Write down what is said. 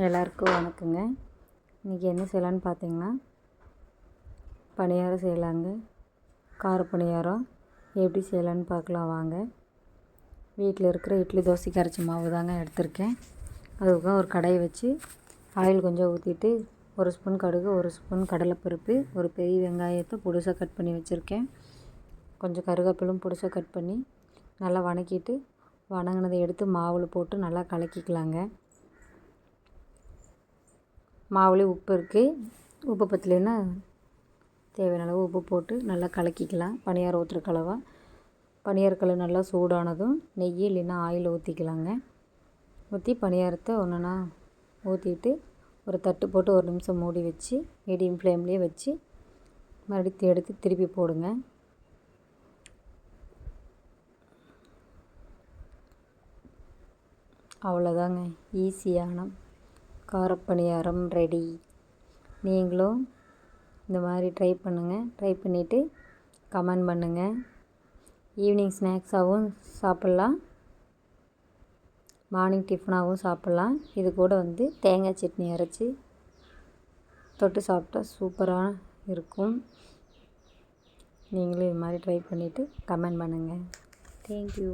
எல்லாருக்கும் வணக்கங்க. இன்றைக்கி என்ன செய்யலான்னு பார்த்தீங்கன்னா பணியாரம் செய்யலாங்க. கார பணியாரம் எப்படி செய்யலான்னு பார்க்கலாம் வாங்க. வீட்டில் இருக்கிற இட்லி தோசைக்கு அரைச்ச மாவு தாங்க எடுத்திருக்கேன். அதுக்காக ஒரு கடையை வச்சு ஆயில் கொஞ்சம் ஊற்றிட்டு ஒரு ஸ்பூன் கடுகு ஒரு ஸ்பூன் கடலைப்பருப்பு ஒரு பெரிய வெங்காயத்தை புதுசாக கட் பண்ணி வச்சுருக்கேன். கொஞ்சம் கருவேப்பிலும் புதுசாக கட் பண்ணி நல்லா வணக்கிட்டு வணங்கினதை எடுத்து மாவில் போட்டு நல்லா கலக்கிக்கலாங்க. மாவுலேயும் உப்பு இருக்குது உப்பு பற்றலைன்னா தேவையான அளவு உப்பு போட்டு நல்லா கலக்கிக்கலாம். பனியாரம் ஊற்றுற கலவை பனியார கலவை நல்லா சூடானதும் நெய் இல்லைன்னா ஆயில் ஊற்றிக்கலாங்க ஊற்றி பனியாரத்தை ஒன்றுனா ஊற்றிட்டு ஒரு தட்டு போட்டு ஒரு நிமிஷம் மூடி வச்சு மீடியம் ஃப்ளேம்லேயே வச்சு மறுபடியும் எடுத்து திருப்பி போடுங்க. அவ்வளோதாங்க ஈஸியான காரப்பணியாரம் ரெடி நீங்களும் இந்த மாதிரி ட்ரை பண்ணுங்கள் ட்ரை பண்ணிவிட்டு கமெண்ட் பண்ணுங்கள் ஈவினிங் ஸ்நாக்ஸாகவும் சாப்பிட்லாம். மார்னிங் டிஃபனாகவும் சாப்பிட்லாம். இது கூட வந்து தேங்காய் சட்னி அரைச்சி தொட்டு சாப்பிட்டா சூப்பராக இருக்கும். நீங்களும் இது மாதிரி ட்ரை பண்ணிவிட்டு கமெண்ட் பண்ணுங்கள் தேங்க்யூ